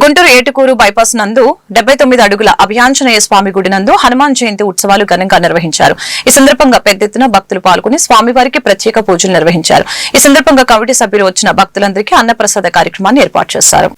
Guntur Etukuru bypass నందు డెబ్బై తొమ్మిది అడుగుల అభియాంజనేయ స్వామి గుడి నందు హనుమాన్ జయంతి ఉత్సవాలు ఘనంగా నిర్వహించారు. ఈ సందర్భంగా పెద్ద ఎత్తున భక్తులు పాల్గొని స్వామివారికి ప్రత్యేక పూజలు నిర్వహించారు. ఈ సందర్భంగా కమిటీ సభ్యులు వచ్చిన భక్తులందరికీ అన్నప్రసాద కార్యక్రమాన్ని ఏర్పాటు చేశారు.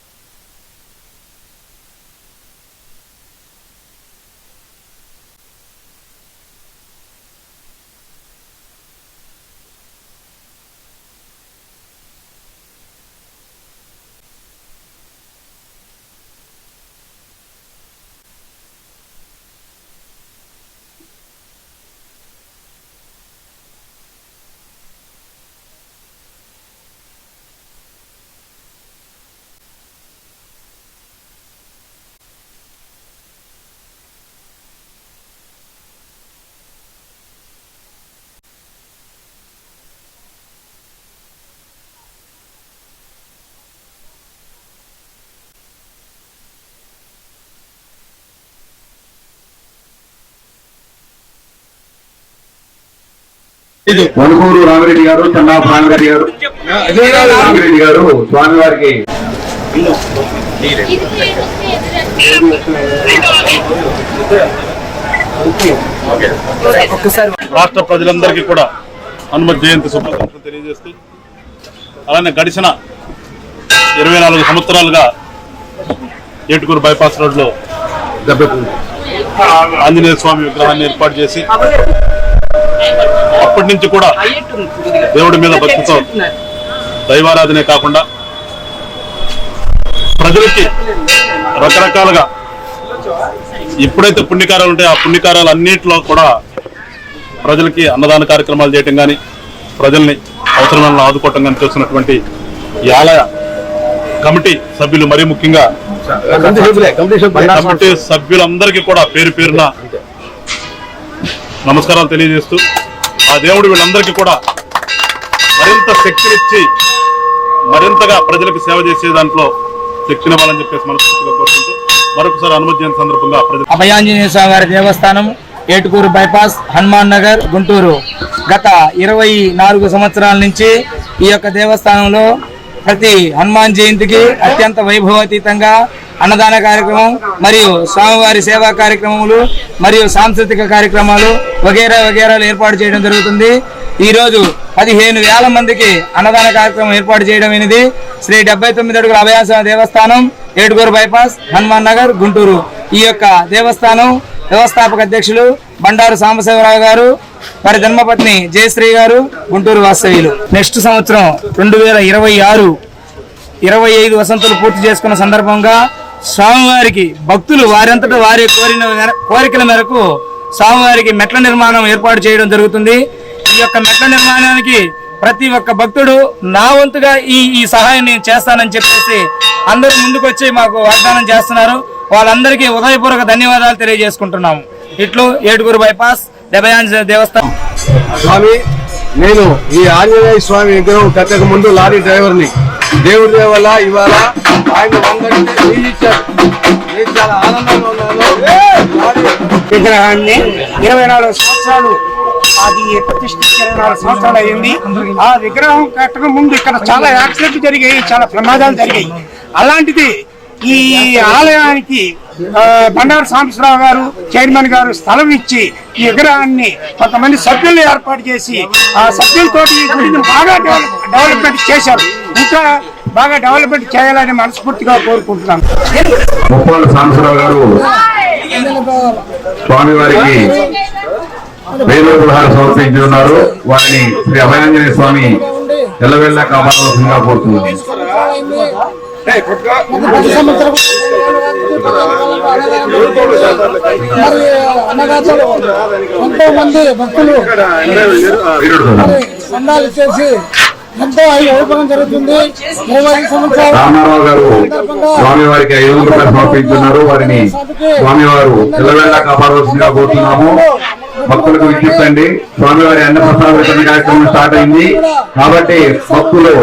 మణుకూరు రామిరెడ్డి గారు చెన్నా రామిరెడ్డి గారు. రామిరెడ్డి గారు స్వామివారికి. రాష్ట్ర ప్రజలందరికీ కూడా హనుమత్ జయంతి శుభాకాంక్షలు తెలియజేస్తూ అలానే గడిచిన ఇరవై నాలుగు సంవత్సరాలుగా ఏటుకూరు బైపాస్ రోడ్లో ఆంజనేయ స్వామి విగ్రహాన్ని ఏర్పాటు చేసి అప్పటి నుంచి కూడా దేవుడి మీద భక్తితో దైవారాధనే కాకుండా ప్రజలకి రకరకాలుగా ఎప్పుడైతే పుణ్యకారాలు ఉంటాయో ఆ పుణ్యకారాలు అన్నింటిలో కూడా ప్రజలకి అన్నదాన కార్యక్రమాలు చేయటం కానీ ప్రజల్ని అవసరమైన ఆదుకోవటం కానీ చేస్తున్నటువంటి ఈ ఆలయ కమిటీ సభ్యులు మరీ ముఖ్యంగా కమిటీ సభ్యులందరికీ కూడా పేరు పేరున నమస్కారాలు తెలియజేస్తూ ఆ దేవుడు వీళ్ళందరికీ కూడా మరింత శక్తినిచ్చి మరింతగా ప్రజలకు సేవ చేసే దాంట్లో శక్తినివ్వాలని చెప్పేసి మనస్ఫూర్తిగా కోరుకుంటూ మరొకసారి అనుమతి సందర్భంగా ప్రజలు అభయాంజనేయ స్వామి గారి దేవస్థానం ఏటుకూరు బైపాస్ హనుమాన్ నగర్ గుంటూరు. గత ఇరవై నాలుగు సంవత్సరాల నుంచి ఈ యొక్క దేవస్థానంలో ప్రతి హనుమాన్ జయంతికి అత్యంత వైభవాతీతంగా అన్నదాన కార్యక్రమం మరియు స్వామివారి సేవా కార్యక్రమములు మరియు సాంస్కృతిక కార్యక్రమాలు వగేరా వగేరాలు ఏర్పాటు చేయడం జరుగుతుంది. ఈరోజు పదిహేను వేల మందికి అన్నదాన కార్యక్రమం ఏర్పాటు చేయడం అనేది శ్రీ డెబ్బై తొమ్మిది అడుగుల అభయాస దేవస్థానం ఏడుగురు బైపాస్ హనుమాన్ నగర్ గుంటూరు. ఈ యొక్క దేవస్థానం వ్యవస్థాపక అధ్యక్షులు బండారు సాంబశివరావు గారు వారి ధర్మపత్ని జయశ్రీ గారు గుంటూరు వాస్తవ్యులు. నెక్స్ట్ సంవత్సరం రెండు వేల ఇరవై ఆరు ఇరవై ఐదు వసంతులు పూర్తి చేసుకున్న సందర్భంగా స్వామివారికి భక్తులు వారంతటా వారి కోరిన మేర- కోరికల మేరకు స్వామివారికి మెట్ల నిర్మాణం ఏర్పాటు చేయడం జరుగుతుంది. ఈ యొక్క మెట్ల నిర్మాణానికి ప్రతి ఒక్క భక్తుడు నా వంతుగా ఈ ఈ సహాయం నేను చేస్తానని చెప్పేసి అందరూ ముందుకొచ్చి మాకు వాగ్దానం చేస్తున్నారు. వాళ్ళందరికీ ఉదయపూర్వక ధన్యవాదాలు తెలియజేసుకుంటున్నాము. ఇట్లు ఏడుగురు బైపాస్ దెబ్బయాంజ దేవస్థానం. స్వామి నేను ఈ ఆంజనేయ స్వామి విగ్రహం కట్టక ముందు లారీ డ్రైవర్ని. దేవుడి వల్ల ఇవాళ ఆయన నేను చాలా ఆనందంగా ఉన్నాను. విగ్రహాన్ని ఇరవై నాలుగు సంవత్సరాలు అది ప్రతిష్ఠించి నాలుగు సంవత్సరాలు అయింది. ఆ విగ్రహం కట్టక ముందు ఇక్కడ చాలా యాక్సిడెంట్ జరిగాయి చాలా ప్రమాదాలు జరిగాయి. అలాంటిది ఈ ఆలయానికి బండారు సాంబశివరావు గారు చైర్మన్ గారు స్థలం ఇచ్చి ఈ విగ్రహాన్ని కొంతమంది సభ్యులు ఏర్పాటు చేసి ఆ సభ్యులతో బాగా డెవలప్ డెవలప్మెంట్ చేశారు. ఇంకా బాగా డెవలప్మెంట్ చేయాలని మనస్ఫూర్తిగా కోరుకుంటున్నాను. ముప్పాళ్ళ సాంబశివరావు గారు స్వామివారికి వేద సమర్పించి ఉన్నారు. వారిని శ్రీ అభయాంజనేయ స్వామి ఎల్లవెళ్ళ కాపాడవలసిందిగా కోరుతున్నాను. ప్రతి సంవత్సరం మరి అన్నదాతలు ఎంతో మంది భక్తులు మరి చేసి ఎంతో జరుగుతుంది ఐదు గారు స్వామివారికి ఐదు వందల రూపాయలు సమర్పించున్నారు వారిని స్వామివారు కాపాడవలసిందిగా కోరుతున్నాము భక్తులకు విజ్ఞప్తండి స్వామివారి అన్నప్రసాద వితరణ కార్యక్రమం స్టార్ట్ అయింది. కాబట్టి భక్తులు